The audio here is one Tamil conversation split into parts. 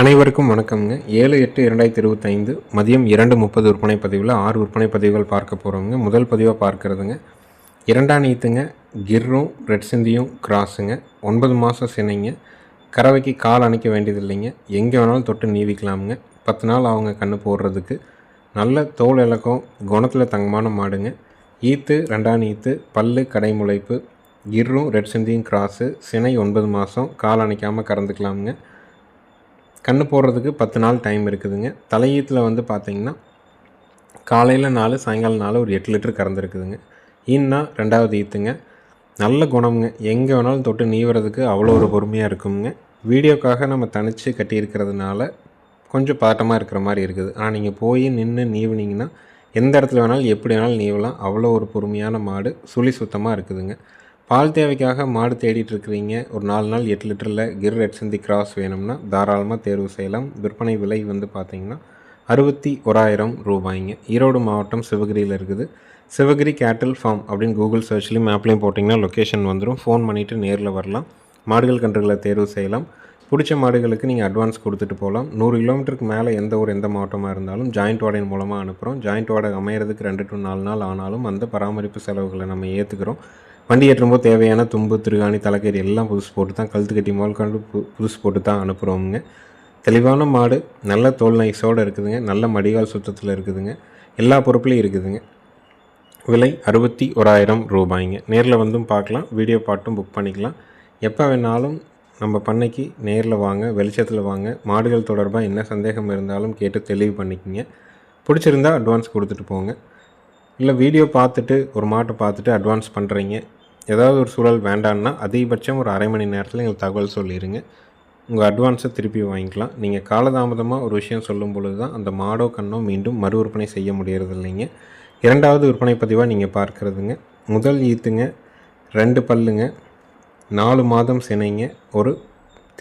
அனைவருக்கும் வணக்கம்ங்க. ஏழு எட்டு இரண்டாயிரத்தி இருபத்தைந்து மதியம் இரண்டு முப்பது விற்பனை பதிவில் ஆறு விற்பனை பதிவுகள் பார்க்க போகிறோங்க முதல் பதிவாக பார்க்கறதுங்க. இரண்டாம் நீத்துங்க கிர்ரும் ரெட் சிந்தியும் கிராஸுங்க. ஒன்பது மாதம் சினைங்க. கறவைக்கு கால் அணைக்க வேண்டியது இல்லைங்க எங்கே வேணாலும் தொட்டு நீவிக்கலாமுங்க. பத்து நாள் அவங்க கண்ணு போடுறதுக்கு. நல்ல தோல் இலக்கம் குணத்தில் தங்கமான மாடுங்க. ஈத்து ரெண்டாம் ஈத்து பல்லு கடைமுளைப்பு கிர்ரும் ரெட் சிந்தியும் கிராஸு சினை ஒன்பது மாதம் கால் அணைக்காமல் கறந்துக்கலாமுங்க. கண்ணு போடுறதுக்கு பத்து நாள் டைம் இருக்குதுங்க. தலையீத்தில் வந்து பார்த்திங்கன்னா காலையில் நாலு சாயங்காலம் நாலு ஒரு எட்டு லிட்டர் கறந்துருக்குதுங்க ஈன்னா ரெண்டாவது ஈத்துங்க. நல்ல குணம்ங்க. எங்கே வேணாலும் தொட்டு நீவுறதுக்கு அவ்வளோ ஒரு பொறுமையாக இருக்குங்க. வீடியோக்காக நம்ம தனித்து கட்டியிருக்கிறதுனால கொஞ்சம் பதட்டமாக இருக்கிற மாதிரி இருக்குது. ஆனால் நீங்கள் போய் நின்று நீவினீங்கன்னா எந்த இடத்துல வேணாலும் எப்படி வேணாலும் நீவலாம். அவ்வளோ ஒரு பொறுமையான மாடு சுழி சுத்தமாக இருக்குதுங்க. பால் தேவைக்காக மாடு தேடிட்டு இருக்கிறீங்க ஒரு நாலு நாள் எட்டு லிட்டரில் கிர் ரெட் சிந்தி கிராஸ் வேணும்னா தாராளமாக தேர்வு செய்யலாம். விற்பனை விலை வந்து பார்த்தீங்கன்னா அறுபத்தி ஓராயிரம் ரூபாய்ங்க. ஈரோடு மாவட்டம் சிவகிரியில் இருக்குது. சிவகிரி கேட்டில் ஃபார்ம் அப்படின்னு கூகுள் சர்ச்லேயும் மேப்லேயும் போட்டிங்கன்னா லொக்கேஷன் வந்துடும் ஃபோன் பண்ணிவிட்டு நேரில் வரலாம். மாடுகள் கன்றுகளை தேர்வு செய்யலாம். பிடிச்ச மாடுகளுக்கு நீங்கள் அட்வான்ஸ் கொடுத்துட்டு போகலாம். நூறு கிலோமீட்டருக்கு மேலே எந்த ஒரு எந்த மாவட்டமாக இருந்தாலும் ஜாயிண்ட் வாடகை மூலமாக அனுப்புகிறோம் ஜாயிண்ட் வாடகை அமையிறதுக்கு ரெண்டு டு நாலு நாள் ஆனாலும் அந்த பராமரிப்பு செலவுகளை நம்ம ஏற்றுக்கிறோம் வண்டி ஏற்றும்போது தேவையான தும்பு திருகாணி தலைக்கறி எல்லாம் புதுசு போட்டு தான் கழுத்து கட்டி முதல் கண்டு பு புதுசு போட்டு தான் அனுப்புகிறோமுங்க தெளிவான மாடு நல்ல தோல் நைஸோடு இருக்குதுங்க. நல்ல மடிகால் சுத்தத்தில் இருக்குதுங்க. எல்லா பொறுப்புலையும் இருக்குதுங்க. விலை அறுபத்தி ஓராயிரம் ரூபாய்ங்க. நேரில் வந்தும் பார்க்கலாம். வீடியோ பாட்டும் புக் பண்ணிக்கலாம். எப்போ வேணாலும் நம்ம பண்ணைக்கு நேரில் வாங்க வெளிச்சத்தில் வாங்க. மாடுகள் தொடர்பாக என்ன சந்தேகம் இருந்தாலும் கேட்டு தெளிவு பண்ணிக்கோங்க. பிடிச்சிருந்தா அட்வான்ஸ் கொடுத்துட்டு போங்க. இல்லை வீடியோ பார்த்துட்டு ஒரு மாட்டை பார்த்துட்டு அட்வான்ஸ் பண்ணுறீங்க ஏதாவது ஒரு சூழல் வேண்டான்னா அதிகபட்சம் ஒரு அரை மணி நேரத்தில் எங்களுக்கு தகவல் சொல்லிடுங்க உங்கள் அட்வான்ஸை திருப்பி வாங்கிக்கலாம். நீங்கள் காலதாமதமாக ஒரு விஷயம் சொல்லும் பொழுது தான் அந்த மாடோ கண்ணோ மீண்டும் மறு விற்பனை செய்ய முடியறது இல்லைங்க. இரண்டாவது விற்பனை பதிவாக நீங்கள் பார்க்குறதுங்க. முதல் ஈத்துங்க ரெண்டு பல்லுங்க நாலு மாதம் சினைங்க ஒரு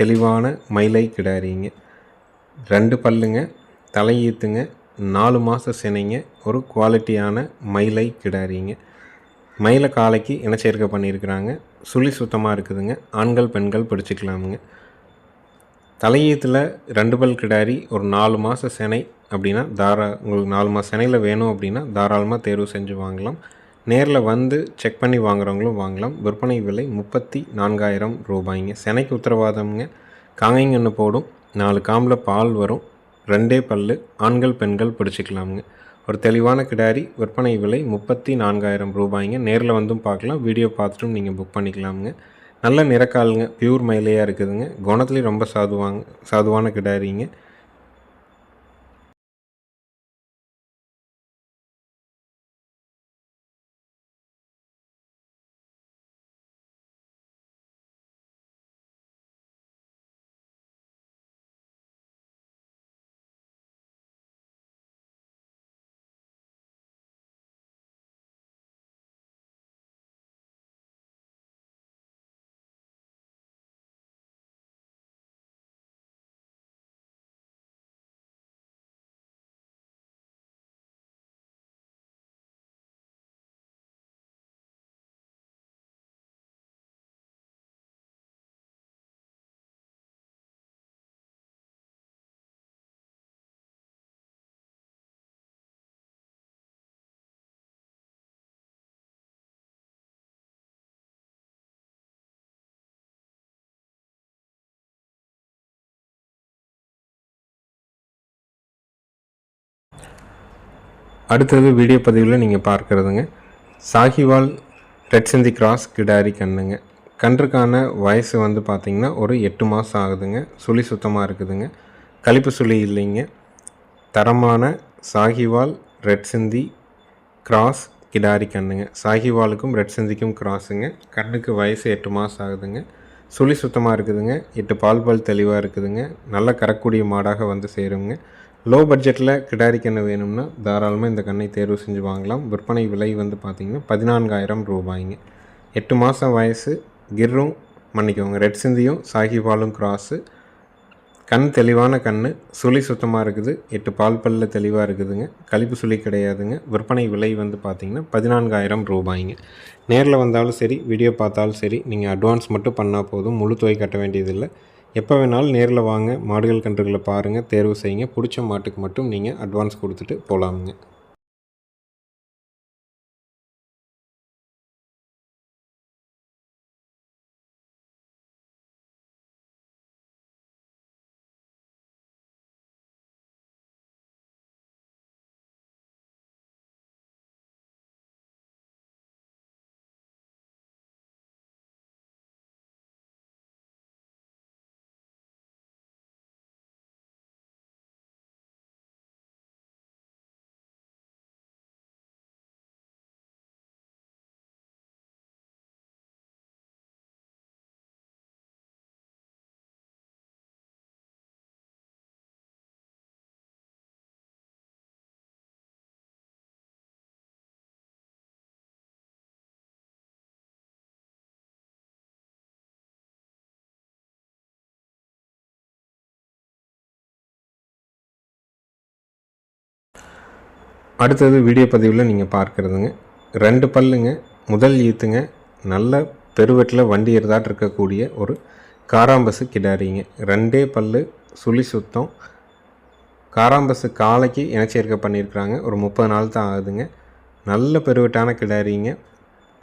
தெளிவான மயிலை கிடாரிங்க. ரெண்டு பல்லுங்க தலை ஈத்துங்க நாலு மாத சினைங்க ஒரு குவாலிட்டியான மயிலை கிடாரிங்க. மயிலை காலைக்கு இனச்சேர்க்கை பண்ணியிருக்கிறாங்க. சுழி சுத்தமாக இருக்குதுங்க. ஆண்கள் பெண்கள் பிடிச்சிக்கலாமுங்க. தலையீத்தில் ரெண்டு பல் கிடாரி ஒரு நாலு மாத சினை அப்படின்னா தாரா உங்களுக்கு நாலு மாத சினையில் வேணும் அப்படின்னா தாராளமாக தேர்வு செஞ்சு வாங்கலாம். நேரில் வந்து செக் பண்ணி வாங்குறவங்களும் வாங்கலாம். விற்பனை விலை முப்பத்தி நான்காயிரம் ரூபாய்ங்க. சினைக்கு உத்தரவாதம்ங்க. காங்கைங்கன்னு போடும். நாலு காம்பில் பால் வரும். ரெண்டே பல்லு ஆண்கள் பெண்கள் பிடிச்சிக்கலாமுங்க. ஒரு தெளிவான கிடாரி விற்பனை விலை முப்பத்தி நான்காயிரம் ரூபாய்ங்க. நேரில் வந்தும் பார்க்கலாம் வீடியோ பார்த்துட்டும் நீங்கள் புக் பண்ணிக்கலாமுங்க. நல்ல நிறக்காலுங்க பியூர் மயிலையாக இருக்குதுங்க. குணத்துலேயும் ரொம்ப சாதுவாங்க சாதுவான கிடாரிங்க. அடுத்தது வீடியோ பதிவில் நீங்கள் பார்க்குறதுங்க. சாகிவால் ரெட் சிந்தி கிராஸ் கிடாரி கண்ணுங்க. கன்றுக்கான வயசு வந்து பார்த்திங்கன்னா ஒரு எட்டு மாதம் ஆகுதுங்க. சுழி சுத்தமாக இருக்குதுங்க. கழிப்பு சுழி இல்லைங்க. தரமான சாகிவால் ரெட் சிந்தி கிராஸ் கிடாரி கண்ணுங்க. சாகிவாலுக்கும் ரெட் சிந்திக்கும் கிராஸுங்க. கண்ணுக்கு வயசு எட்டு மாதம் ஆகுதுங்க. சுழி சுத்தமாக இருக்குதுங்க. எட்டு பால் பால் தெளிவாக இருக்குதுங்க. நல்லா கறக்கூடிய மாடாக வந்து சேருங்க. லோ பட்ஜெட்டில் கிடாரி கன்று வேணும்னா தாராளமாக இந்த கண்ணை தேர்வு செஞ்சு வாங்கலாம். விற்பனை விலை வந்து பார்த்திங்கன்னா பதினான்காயிரம் ரூபாய்ங்க. எட்டு மாதம் வயசு கிர்ரும் மன்னிக்கோங்க ரெட் சிந்தியும் சாகிபாலும் கிராஸு கண் தெளிவான கண் சுழி சுத்தமாக இருக்குது. எட்டு பால் பல்ல தெளிவாக இருக்குதுங்க. கழிப்பு சுழி கிடையாதுங்க. விற்பனை விலை வந்து பார்த்திங்கன்னா பதினான்காயிரம் ரூபாய்ங்க. நேரில் வந்தாலும் சரி வீடியோ பார்த்தாலும் சரி நீங்கள் அட்வான்ஸ் மட்டும் பண்ணால் போதும். முழு தொகை கட்ட வேண்டியதில்லை. எப்போ வேணாலும் நேரில் வாங்க மாடுகள் கன்றுகளை பாருங்கள் தேர்வு செய்யுங்க. பிடிச்ச மாட்டுக்கு மட்டும் நீங்கள் அட்வான்ஸ் கொடுத்துட்டு போகலாமுங்க அடுத்தது வீடியோ பதிவில் நீங்கள் பார்க்குறதுங்க. ரெண்டு பல்லுங்க முதல் ஈத்துங்க நல்ல பெருவெட்டில் வண்டி இருந்தாட்டு இருக்கக்கூடிய ஒரு காராம்பசு கிடாரிங்க. ரெண்டே பல்லு சுழி சுத்தம். காராம்பசு காலைக்கு இனச்சேர்க்கை பண்ணியிருக்கிறாங்க ஒரு முப்பது நாள் தான் ஆகுதுங்க. நல்ல பெருவெட்டான கிடாரிங்க.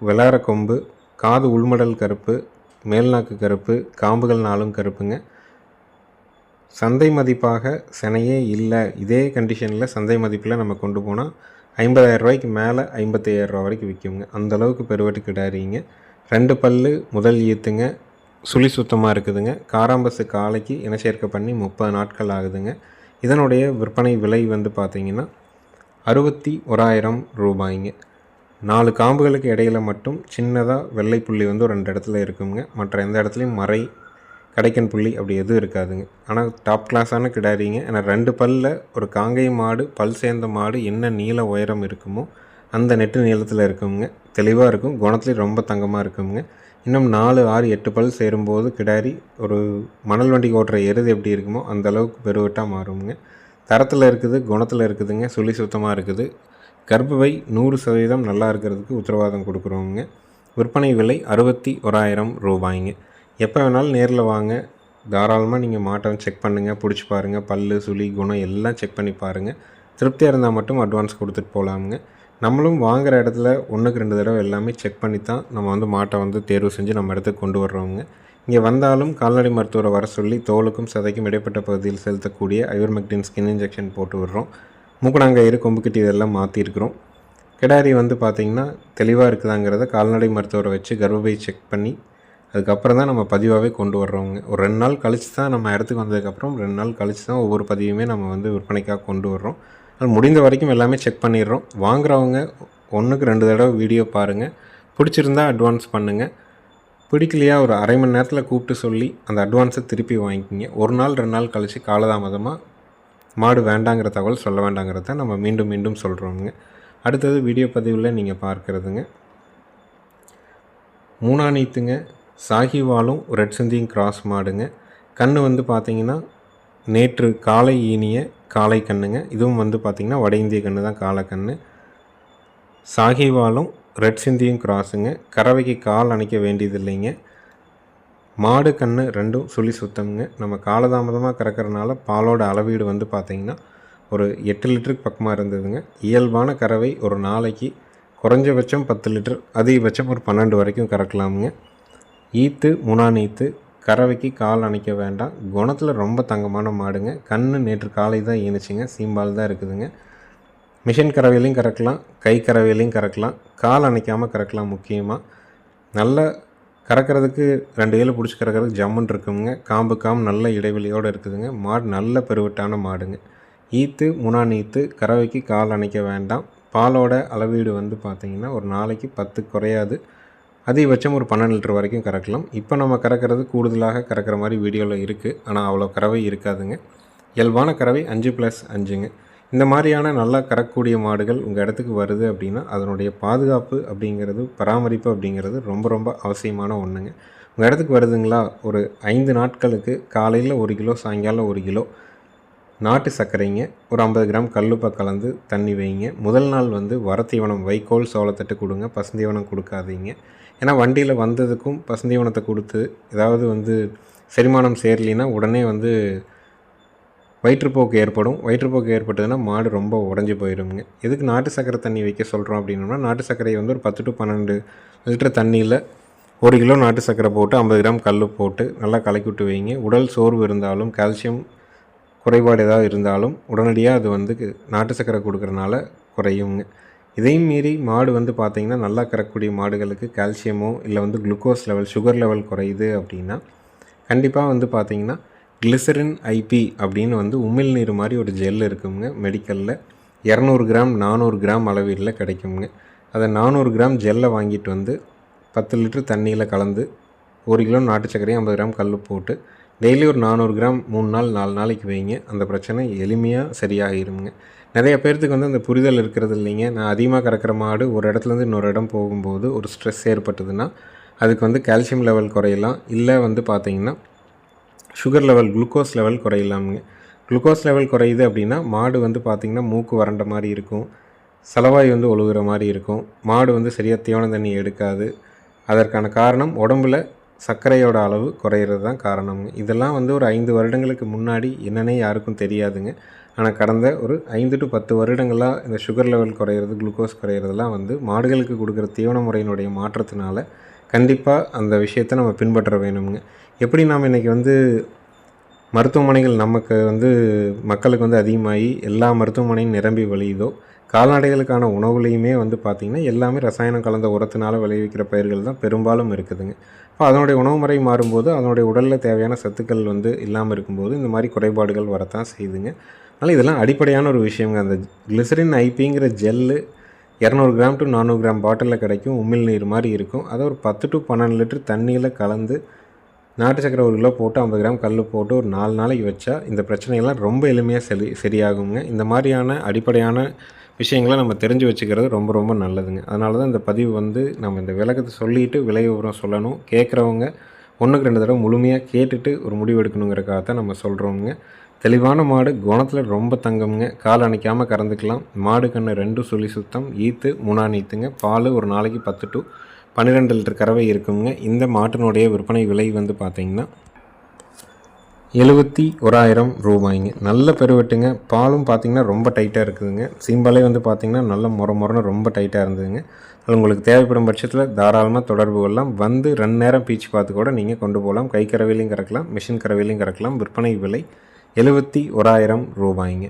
விளாட கொம்பு காது உள்மடல் கருப்பு மேல்நாக்கு கருப்பு காம்புகள் நாளும் கருப்புங்க. சந்தை மதிப்பாக செனையே இல்லை. இதே கண்டிஷனில் சந்தை மதிப்பில் நம்ம கொண்டு போனால் ஐம்பதாயிரம் ரூபாய்க்கு மேலே ஐம்பத்தையாயிரம் வரைக்கும் விற்குங்க அந்தளவுக்கு பெருவெட்டு கிடாரிங்க. ரெண்டு பல்லு முதல் ஈத்துங்க. சுழி சுத்தமாக இருக்குதுங்க. காராம்பசு காலைக்கு இனச்சேர்க்கை பண்ணி முப்பது நாட்கள் ஆகுதுங்க. இதனுடைய விற்பனை விலை வந்து பார்த்திங்கன்னா அறுபத்தி ஓராயிரம் ரூபாய்ங்க. நாலு காம்புகளுக்கு இடையில் மட்டும் சின்னதாக வெள்ளை புள்ளி வந்து ஒரு ரெண்டு இடத்துல இருக்குங்க. மற்ற எந்த இடத்துலையும் மறை கடைக்கன் புள்ளி அப்படி எதுவும் இருக்காதுங்க. ஆனால் டாப் கிளாஸான கிடாரிங்க. ஏன்னா ரெண்டு பல்லில் ஒரு காங்கை மாடு பல் சேர்ந்த மாடு என்ன நீள உயரம் இருக்குமோ அந்த நெட்டு நீளத்தில் இருக்குங்க. தெளிவாக இருக்கும். குணத்துலேயும் ரொம்ப தங்கமாக இருக்குங்க. இன்னும் நாலு ஆறு எட்டு பல் சேரும்போது கிடாரி ஒரு மணல் வண்டி ஓட்டுற எருது எப்படி இருக்குமோ அந்த அளவுக்கு பெருவட்டாக மாறுங்க. தரத்தில் இருக்குது குணத்தில் இருக்குதுங்க. சுழி சுத்தமாக இருக்குது. கர்ப்பவை நூறு சதவீதம் நல்லா இருக்கிறதுக்கு உத்தரவாதம் கொடுக்குறோங்க. விற்பனை விலை அறுபத்தி ஓராயிரம் ரூபாய்ங்க. எப்போ வேணாலும் நேரில் வாங்க. தாராளமாக நீங்கள் மாட்டை செக் பண்ணுங்கள் பிடிச்சி பாருங்கள் பல் சுழி குணம் எல்லாம் செக் பண்ணி பாருங்கள் திருப்தியாக இருந்தால் மட்டும் அட்வான்ஸ் கொடுத்துட்டு போகலாமுங்க நம்மளும் வாங்குகிற இடத்துல ஒன்றுக்கு ரெண்டு தடவை எல்லாமே செக் பண்ணி தான் நம்ம வந்து மாட்டை வந்து தேர்வு செஞ்சு நம்ம இடத்துக்கு கொண்டு வர்றோங்க இங்கே வந்தாலும் கால்நடை மருத்துவரை வர சொல்லி தோலுக்கும் சதைக்கும் இடைப்பட்ட பகுதியில் செலுத்தக்கூடிய ஐவர்மெக்டின் ஸ்கின் இன்ஜெக்ஷன் போட்டு விடுறோம். மூக்கணாங்கயிறு கொம்புக்கிட்டு இதெல்லாம் மாற்றிருக்கிறோம் கிடாரி வந்து பார்த்திங்கன்னா தெளிவாக இருக்குதாங்கிறத கால்நடை மருத்துவரை வச்சு கர்ப்பப்பை செக் பண்ணி அதுக்கப்புறம் தான் நம்ம பதிவாகவே கொண்டு வர்றோங்க ஒரு ரெண்டு நாள் கழித்து தான் நம்ம இடத்துக்கு வந்ததுக்கப்புறம் ரெண்டு நாள் கழித்து தான் ஒவ்வொரு பதிவுமே நம்ம வந்து விற்பனைக்காக கொண்டு வர்றோம். அது முடிந்த வரைக்கும் எல்லாமே செக் பண்ணிடுறோம். வாங்குறவங்க ஒன்றுக்கு ரெண்டு தடவை வீடியோ பாருங்கள் பிடிச்சிருந்தா அட்வான்ஸ் பண்ணுங்கள் பிடிக்கலையா ஒரு அரை மணி நேரத்தில் கூப்பிட்டு சொல்லி அந்த அட்வான்ஸை திருப்பி வாங்கிக்கிங்க. ஒரு நாள் ரெண்டு நாள் கழித்து காலதாமதமாக மாடு வேண்டாங்கிற தகவல் சொல்ல வேண்டாங்கிறத நம்ம மீண்டும் மீண்டும் சொல்கிறோங்க அடுத்தது வீடியோ பதிவில் நீங்கள் பார்க்குறதுங்க. மூணாநீத்துங்க சாகிவாலும் ரெட் சிந்தியும் கிராஸ் மாடுங்க. கண் வந்து பார்த்திங்கன்னா நேற்று காலை ஈனிய காளை கண்ணுங்க. இதுவும் வந்து பார்த்திங்கன்னா வட இந்திய கன்று தான் காளை கன்று சாகிவாலும் ரெட் சிந்தியும் கிராஸுங்க கறவைக்கு கால் அணைக்க வேண்டியது இல்லைங்க மாடு கன்று ரெண்டும் சுழி சுத்தமுங்க. நம்ம காலதாமதமாக கறக்கிறனால பாலோட அளவீடு வந்து பார்த்திங்கன்னா ஒரு எட்டு லிட்டருக்கு பக்கமாக இருந்ததுங்க. இயல்பான கறவை ஒரு நாளைக்கு குறைஞ்சபட்சம் பத்து லிட்டர் அதிகபட்சம் ஒரு பன்னெண்டு வரைக்கும் கறக்கலாமுங்க. ஈத்து முனானீத்து கறவைக்கு கால் அணைக்க வேண்டாம். குணத்தில் ரொம்ப தங்கமான மாடுங்க. கண் நேற்று காலை தான் ஈனுச்சுங்க சீம்பால் தான் இருக்குதுங்க. மிஷின் கறவையிலையும் கறக்கலாம் கை கறவையிலையும் கறக்கலாம் கால் அணைக்காமல் கறக்கலாம் முக்கியமாக நல்ல கறக்கிறதுக்கு ரெண்டு ஏழு பிடிச்சி கறக்கிறதுக்கு ஜம்முன் இருக்குங்க. காம்பு காம்பு நல்ல இடைவெளியோடு இருக்குதுங்க. மாடு நல்ல பெருவட்டான மாடுங்க. ஈத்து முனானீத்து கறவைக்கு கால் அணைக்க வேண்டாம். பாலோட அளவீடு வந்து பார்த்திங்கன்னா ஒரு நாளைக்கு பத்து குறையாது. அதிகபட்சம் ஒரு பன்னெண்டு லிட்டர் வரைக்கும் கறக்கலாம். இப்போ நம்ம கறக்கிறது கூடுதலாக கறக்கிற மாதிரி வீடியோவில் இருக்குது ஆனால் அவ்வளோ கறவை இருக்காதுங்க. இயல்பான கறவை அஞ்சு ப்ளஸ் அஞ்சுங்க. இந்த மாதிரியான நல்லா கறக்கூடிய மாடுகள் உங்கள் இடத்துக்கு வருது அப்படின்னா அதனுடைய பாதுகாப்பு அப்படிங்கிறது பராமரிப்பு அப்படிங்கிறது ரொம்ப ரொம்ப அவசியமான ஒன்றுங்க உங்கள் இடத்துக்கு வருதுங்களா? ஒரு ஐந்து நாட்களுக்கு காலையில் ஒரு கிலோ சாயங்காலம் ஒரு கிலோ நாட்டு சர்க்கரைங்க. ஒரு ஐம்பது கிராம் கல்லுப்பை கலந்து தண்ணி வைங்க. முதல் நாள் வந்து வரத்தீவனம் வைக்கோல் சோளத்தட்டு கொடுங்க. பசுந்தீவனம் கொடுக்காதீங்க. ஏன்னா வண்டியில் வந்ததுக்கும் பசுந்தீவனத்தை கொடுத்து ஏதாவது வந்து செரிமானம் சேரலினா உடனே வந்து வயிற்றுப்போக்கு ஏற்படும். வயிற்றுப்போக்கு ஏற்பட்டதுன்னா மாடு ரொம்ப உடஞ்சி போயிடுங்க எதுக்கு நாட்டு சக்கரை தண்ணி வைக்க சொல்கிறோம் அப்படின்னோம்னா நாட்டு சர்க்கரையை வந்து ஒரு பத்து டு பன்னெண்டு லிட்டர் தண்ணியில் ஒரு கிலோ நாட்டு சர்க்கரை போட்டு ஐம்பது கிராம் கல் போட்டு நல்லா கலக்கி விட்டு வைங்க. உடல் சோர்வு இருந்தாலும் கால்சியம் குறைபாடு ஏதாவது இருந்தாலும் உடனடியாக அது வந்து நாட்டு சர்க்கரை கொடுக்குறனால குறையுங்க. இதையும் மீறி மாடு வந்து பார்த்திங்கன்னா நல்லா கறக்கக்கூடிய மாடுகளுக்கு கால்சியமோ இல்லை வந்து குளுக்கோஸ் லெவல் சுகர் லெவல் குறையுது அப்படின்னா கண்டிப்பாக வந்து பார்த்திங்கன்னா கிளிசரின் ஐபி அப்படின்னு வந்து உமிழ்நீர் மாதிரி ஒரு ஜெல் இருக்குங்க. மெடிக்கலில் இரநூறு கிராம் நானூறு கிராம் அளவீட்டில் கிடைக்குங்க. அதை நானூறு கிராம் ஜெல்லை வாங்கிட்டு வந்து பத்து லிட்டர் தண்ணியில் கலந்து ஒரு கிலோ நாட்டு சர்க்கரையும் ஐம்பது கிராம் கல் போட்டு டெய்லி ஒரு நானூறு கிராம் மூணு நாள் நாலு நாளைக்கு வைங்க. அந்த பிரச்சனை எளிமையாக சரியாகிருங்க நிறைய பேர்த்துக்கு வந்து அந்த புரிதல் இருக்கிறது இல்லைங்க. நான் அதிகமாக கறக்கிற மாடு ஒரு இடத்துலேருந்து இன்னொரு இடம் போகும்போது ஒரு ஸ்ட்ரெஸ் ஏற்பட்டதுன்னா அதுக்கு வந்து கால்சியம் லெவல் குறையலாம். இல்லை வந்து பார்த்திங்கன்னா சுகர் லெவல் குளுக்கோஸ் லெவல் குறையலாமுங்க. குளுக்கோஸ் லெவல் குறையுது அப்படின்னா மாடு வந்து பார்த்திங்கன்னா மூக்கு வறண்ட மாதிரி இருக்கும். செலவாய் வந்து ஒழுகுற மாதிரி இருக்கும். மாடு வந்து சரியாக தீவன தண்ணி எடுக்காது. அதற்கான காரணம் உடம்பில் சர்க்கரையோட அளவு குறையிறது தான் காரணம். இதெல்லாம் வந்து ஒரு ஐந்து வருடங்களுக்கு முன்னாடி என்னன்னே யாருக்கும் தெரியாதுங்க. ஆனால் கடந்த ஒரு ஐந்து டு பத்து வருடங்களாக இந்த சுகர் லெவல் குறையிறது குளுக்கோஸ் குறையிறதுலாம் வந்து மாடுகளுக்கு கொடுக்குற தீவன முறையினுடைய மாற்றத்தினால கண்டிப்பாக அந்த விஷயத்தை நம்ம பின்பற்ற வேணுங்க எப்படி நாம் இன்றைக்கி வந்து மருத்துவமனைகள் நமக்கு வந்து மக்களுக்கு வந்து அதிகமாகி எல்லா மருத்துவமனையும் நிரம்பி வழியுதோ கால்நடைகளுக்கான உணவுலையுமே வந்து பார்த்திங்கன்னா எல்லாமே ரசாயனம் கலந்த உரத்தினால் விளைவிக்கிற பயிர்கள் தான் பெரும்பாலும் இருக்குதுங்க. இப்போ அதனுடைய உணவு முறை மாறும்போது அதனுடைய உடலில் தேவையான சத்துக்கள் வந்து இல்லாமல் இருக்கும்போது இந்த மாதிரி குறைபாடுகள் வரத்தான் செய்யுதுங்க அதனால் இதெல்லாம் அடிப்படையான ஒரு விஷயங்க. அந்த கிளிசரின் ஐபிங்கிற ஜெல்லு இரநூறு கிராம் டு நானூறு கிராம் பாட்டிலில் கிடைக்கும். உமிழ் நீர் மாதிரி இருக்கும். அதை ஒரு பத்து டு பன்னெண்டு லிட்டர் தண்ணியில் கலந்து நாட்டு சக்கரை ஒரு கிலோ போட்டு ஐம்பது கிராம் கல் போட்டு ஒரு நாலு நாளைக்கு வச்சா இந்த பிரச்சனைகள்லாம் ரொம்ப எளிமையாக சரி சரியாகுங்க. இந்த மாதிரியான அடிப்படையான விஷயங்களை நம்ம தெரிஞ்சு வச்சுக்கிறது ரொம்ப ரொம்ப நல்லதுங்க. அதனால தான் இந்த பதிவு வந்து நம்ம இந்த விளக்கத்தை சொல்லிவிட்டு விலை விவரம் சொல்லணும். கேட்குறவங்க ஒன்றுக்கு ரெண்டு தடவை முழுமையாக கேட்டுட்டு ஒரு முடிவு எடுக்கணுங்கிறக்காக தான் நம்ம சொல்கிறோங்க தெளிவான மாடு குணத்தில் ரொம்ப தங்கம்ங்க. கால் அணைக்காமல் கறந்துக்கலாம். மாடு கண்ணு ரெண்டும் சொல்லி சுத்தம் ஈத்து மூணா நீத்துங்க. பால் ஒரு நாளைக்கு பத்து டு பன்னிரெண்டு லிட்டர் கறவை இருக்குங்க. இந்த மாட்டினுடைய விற்பனை விலை வந்து பார்த்திங்கன்னா எழுபத்தி ஓராயிரம் ரூபாய்ங்க. நல்ல பெருவெட்டுங்க பாலும் பார்த்திங்கன்னா ரொம்ப டைட்டாக இருக்குதுங்க. சீம்பாலே வந்து பார்த்திங்கன்னா நல்ல முற முறன்னு ரொம்ப டைட்டாக இருந்ததுங்க. அது உங்களுக்கு தேவைப்படும் பட்சத்தில் தாராளமாக தொடர்பு கொள்ளலாம். வந்து ரெண்டு நேரம் பீச்சு பார்த்து கூட நீங்கள் கொண்டு போகலாம். கை கறவையிலையும் கறக்கலாம் மிஷின் கரவிலையும் கறக்கலாம். விற்பனை விலை எழுபத்தி ஓராயிரம் ரூபாய்ங்க.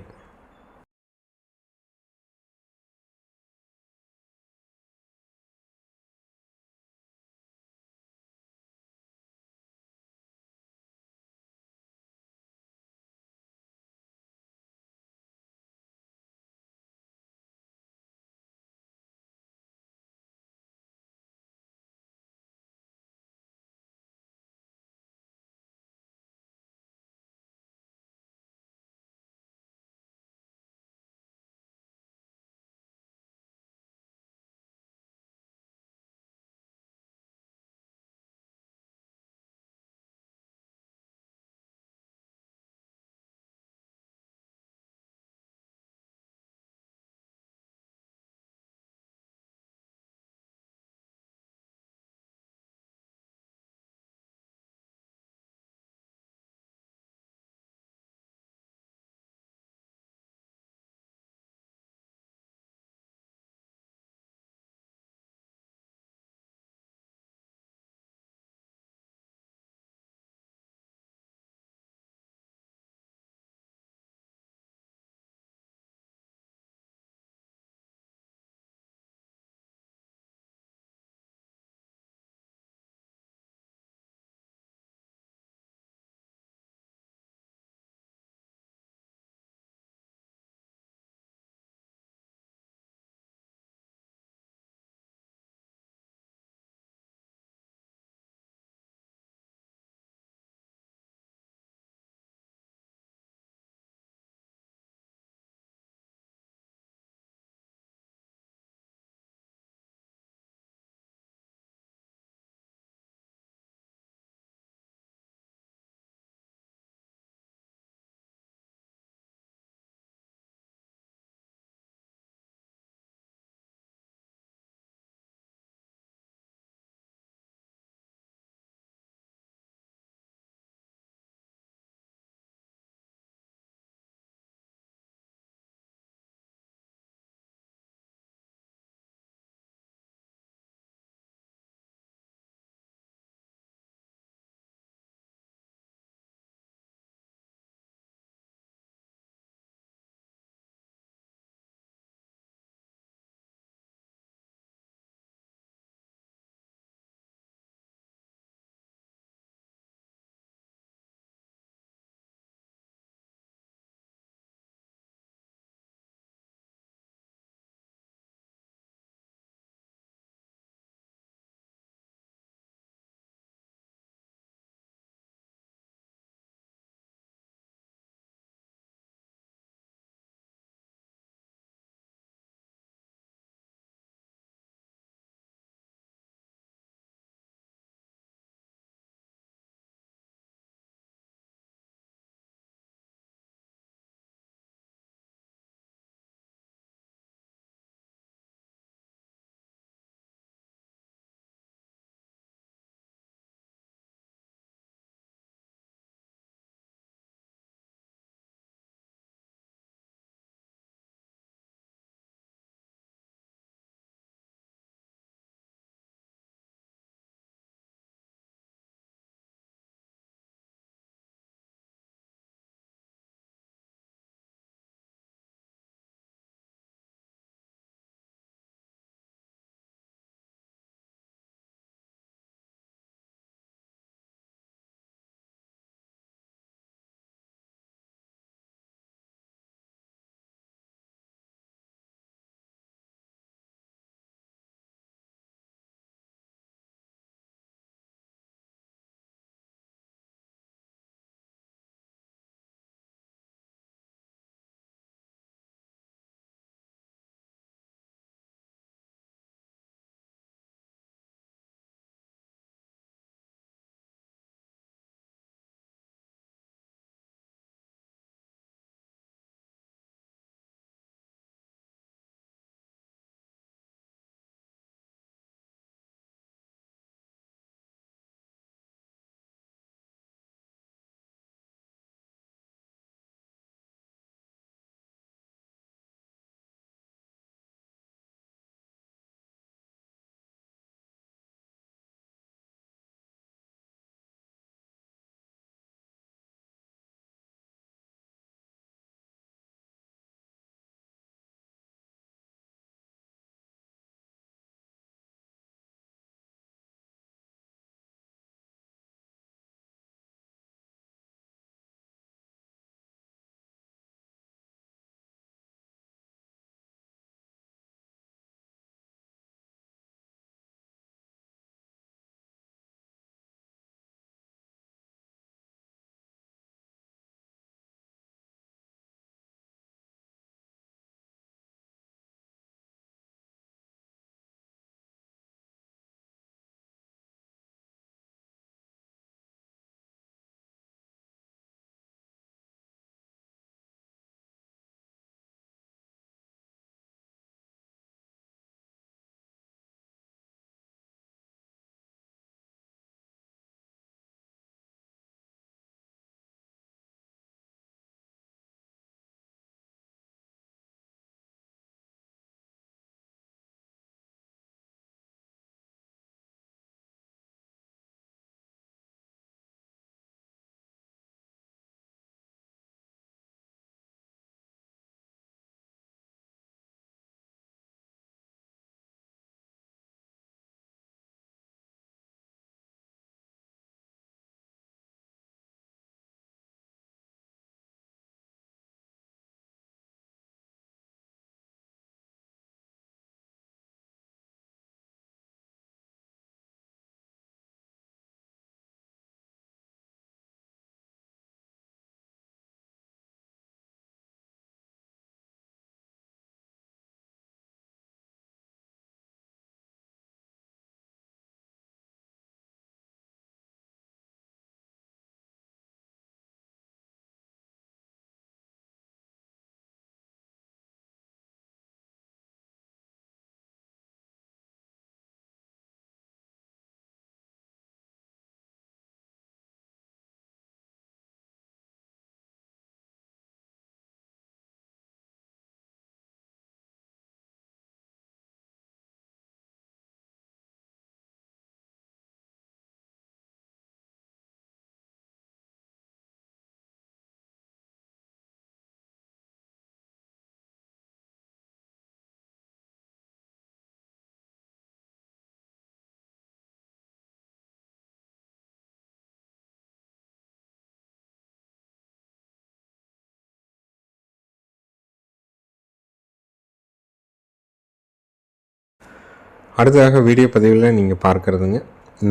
அடுத்ததாக வீடியோ பதிவில் நீங்கள் பார்க்குறதுங்க.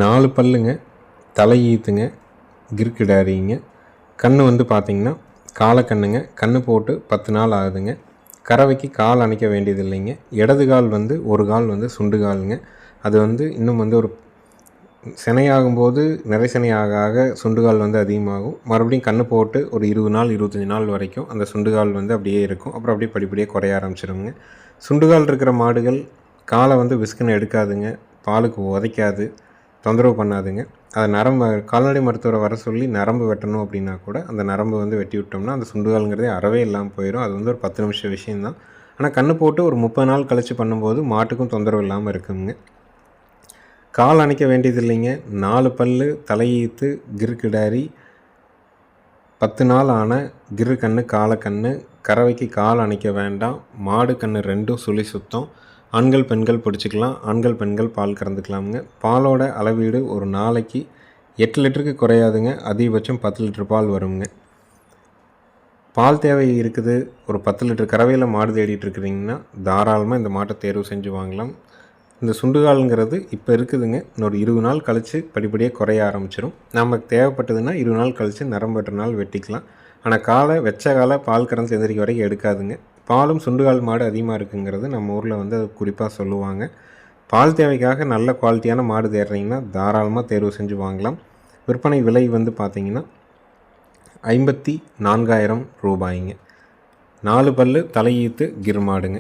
நாலு பல்லுங்க தலை ஈத்துங்க கண் வந்து பார்த்தீங்கன்னா காலக்கண்ணுங்க கண்ணு போட்டு பத்து நாள் ஆகுதுங்க. கறவைக்கு கால் அணைக்க வேண்டியது இல்லைங்க இடது கால் வந்து ஒரு கால் வந்து சுண்டு காலுங்க. அது வந்து இன்னும் வந்து ஒரு சினையாகும்போது நிறை சினையாக ஆக சுண்டுகால் வந்து அதிகமாகும். மறுபடியும் கண்ணு போட்டு ஒரு இருபது நாள் இருபத்தஞ்சி நாள் வரைக்கும் அந்த சுண்டுகால் வந்து அப்படியே இருக்கும். அப்புறம் அப்படியே படிப்படியாக குறைய ஆரம்பிச்சிருங்க. சுண்டுகால் இருக்கிற மாடுகள் காலை வந்து விஸ்குன்னு எடுக்காதுங்க. பாலுக்கு உதைக்காது. தொந்தரவு பண்ணாதுங்க. அதை நரம்பு கால்நடை மருத்துவரை வர சொல்லி நரம்பு வெட்டணும் அப்படின்னா கூட அந்த நரம்பு வந்து வெட்டி விட்டோம்னா அந்த சுண்டுகால்ங்கிறதே அறவே இல்லாமல் போயிடும் அது வந்து ஒரு பத்து நிமிஷம் விஷயந்தான் ஆனால் கண்ணு போட்டு ஒரு முப்பது நாள் கழித்து பண்ணும்போது மாட்டுக்கும் தொந்தரவு இல்லாமல் இருக்குங்க. கால் அணைக்க வேண்டியது இல்லைங்க நாலு பல்லு தலையீத்து கிருக்கிடாரி பத்து நாள் ஆன கிரு கண்ணு காலக்கண்ணு கறவைக்கு கால் அணைக்க வேண்டாம். மாடு கண்ணு ரெண்டும் சுழி சுத்தம். ஆண்கள் பெண்கள் பிடிச்சிக்கலாம். ஆண்கள் பெண்கள் பால் கறந்துக்கலாமுங்க. பாலோட அளவீடு ஒரு நாளைக்கு எட்டு லிட்டருக்கு குறையாதுங்க. அதிகபட்சம் பத்து லிட்டர் பால் வருங்க. பால் தேவை இருக்குது. ஒரு பத்து லிட்டர் கறவையில் மாடு தேடிட்டு இருக்கிறீங்கன்னா தாராளமாக இந்த மாட்டை தேர்வு செஞ்சு வாங்கலாம். இந்த சுண்டுகால்ங்கிறது இப்போ இருக்குதுங்க. இன்னொரு இருபது நாள் கழித்து படிப்படியாக குறைய ஆரம்பிச்சிடும் நமக்கு தேவைப்பட்டதுன்னா இருபது நாள் கழித்து நரம்பு நாள் வெட்டிக்கலாம். ஆனால் காலை வெச்ச காலை பால் கறந்து எந்திரிக்க வரைக்கும் எடுக்காதுங்க. பாலும் சுண்டுகால் மாடு அதிகமாக இருக்குங்கிறது நம்ம ஊரில் வந்து அது குறிப்பாக சொல்லுவாங்க. பால் தேவைக்காக நல்ல குவாலிட்டியான மாடு தேடுறீங்கன்னா தாராளமாக தேர்வு செஞ்சு வாங்கலாம். விற்பனை விலை வந்து பார்த்திங்கன்னா ஐம்பத்தி நான்காயிரம் ரூபாய்ங்க. நாலு பல்லு தலையீத்து கிருமாடுங்க